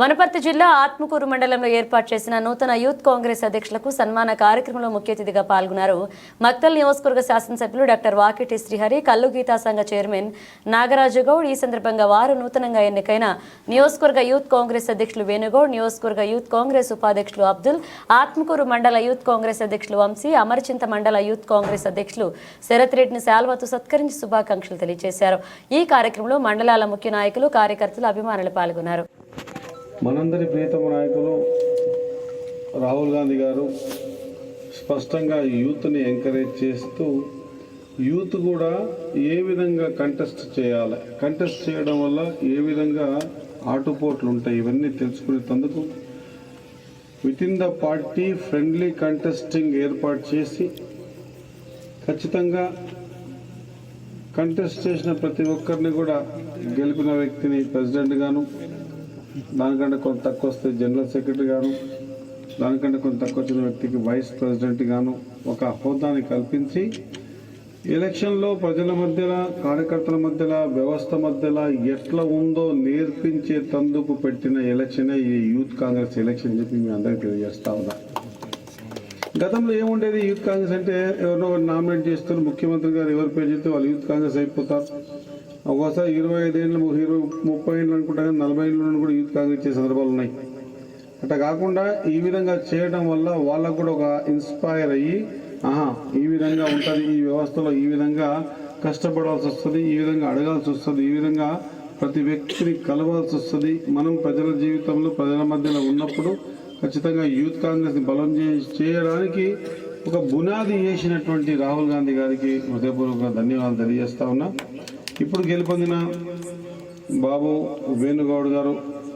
వనపర్తి జిల్లా ఆత్మకూరు మండలంలో ఏర్పాటు చేసిన నూతన యూత్ కాంగ్రెస్ అధ్యక్షులకు సన్మాన కార్యక్రమంలో ముఖ్య అతిథిగా పాల్గొన్నారు. మక్తల్ నియోజకవర్గ శాసనసభ్యులు డాక్టర్ వాకిటి శ్రీహరి కల్లు గీతా సంఘ చైర్మన్ నాగరాజు గౌడ్ ఈ సందర్భంగా వారు నూతనంగా ఎన్నికైన నియోజకవర్గ యూత్ కాంగ్రెస్ అధ్యక్షులు వేణుగౌడ్ నియోజకవర్గ యూత్ కాంగ్రెస్ ఉపాధ్యక్షులు అబ్దుల్ ఆత్మకూరు మండల యూత్ కాంగ్రెస్ అధ్యక్షులు వంశీ అమరచింత మండల యూత్ కాంగ్రెస్ అధ్యక్షులు శరత్ రెడ్డిని శాల్వతో సత్కరించి శుభాకాంక్షలు తెలియజేశారు. ఈ కార్యక్రమంలో మండలాల ముఖ్య నాయకులు కార్యకర్తలు అభిమానులు పాల్గొన్నారు. మనందరి ప్రియతమ నాయకులు రాహుల్ గాంధీ గారు స్పష్టంగా యూత్ని ఎంకరేజ్ చేస్తూ యూత్ కూడా ఏ విధంగా కంటెస్ట్ చేయాలి? కంటెస్ట్ చేయడం వల్ల ఏ విధంగా ఆటుపోట్లు ఉంటాయి? ఇవన్నీ తెలుసుకునేందుకు with in the party friendly contesting ఏర్పాటు చేసి ఖచ్చితంగా కంటెస్ట్ చేసిన ప్రతి ఒక్కరిని కూడా గెలిపిన వ్యక్తిని ప్రెసిడెంట్ గాను దానికంటే కొంత తక్కువ వస్తే జనరల్ సెక్రటరీ గాను దానికంటే కొంత తక్కువ వచ్చిన వ్యక్తికి వైస్ ప్రెసిడెంట్ గాను ఒక హోదాని కల్పించి ఎలక్షన్లో ప్రజల మధ్యలో కార్యకర్తల మధ్యలో వ్యవస్థ మధ్యలో ఎట్లా ఉందో నేర్పించే తందుకు పెట్టిన ఎలక్షనే ఈ యూత్ కాంగ్రెస్ ఎలక్షన్ చెప్పి మీ అందరికీ తెలియజేస్తా ఉన్నా. గతంలో ఏముండేది? యూత్ కాంగ్రెస్ అంటే ఎవరినో ఒకరు నామినేట్ చేస్తారు ముఖ్యమంత్రి గారు ఎవరి పేరు చెప్తే వాళ్ళు యూత్ కాంగ్రెస్ అయిపోతారు. ఒక్కోసారి ఇరవై ఐదేళ్ళు ఇరవై ముప్పై ఏళ్ళు అనుకుంటా కానీ నలభై ఏళ్ళు కూడా యూత్ కాంగ్రెస్ చేసే సందర్భాలు ఉన్నాయి. అట్లా కాకుండా ఈ విధంగా చేయడం వల్ల వాళ్ళకు కూడా ఒక ఇన్స్పైర్ అయ్యి ఆహా ఈ విధంగా ఉంటుంది ఈ వ్యవస్థలో ఈ విధంగా కష్టపడాల్సి వస్తుంది ఈ విధంగా అడగాల్సి వస్తుంది ఈ విధంగా ప్రతి వ్యక్తిని కలవాల్సి వస్తుంది. మనం ప్రజల జీవితంలో ప్రజల మధ్యలో ఉన్నప్పుడు ఖచ్చితంగా యూత్ కాంగ్రెస్ని బలం చే- చేయడానికి ఒక బునాది వేసినటువంటి రాహుల్ గాంధీ గారికి హృదయపూర్వకంగా ధన్యవాదాలు తెలియజేస్తా ఉన్నా. ఇప్పుడు గెలుపొందిన బాబు వేణుగౌడ్ గారు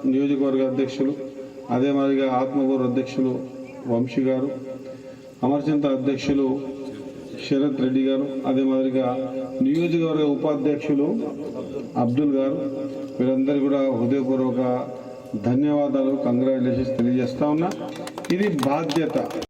నియోజకవర్గ అధ్యక్షులు అదే మాదిరిగా ఆత్మగూరు అధ్యక్షులు వంశీ గారు అమర్చింత అధ్యక్షులు శరత్ రెడ్డి గారు అదే మాదిరిగా నియోజకవర్గ ఉపాధ్యక్షులు అబ్దుల్ గారు వీరందరూ కూడా హృదయపూర్వక ధన్యవాదాలు కంగ్రాచులేషన్స్ తెలియజేస్తా ఉన్నా. ఇది బాధ్యత.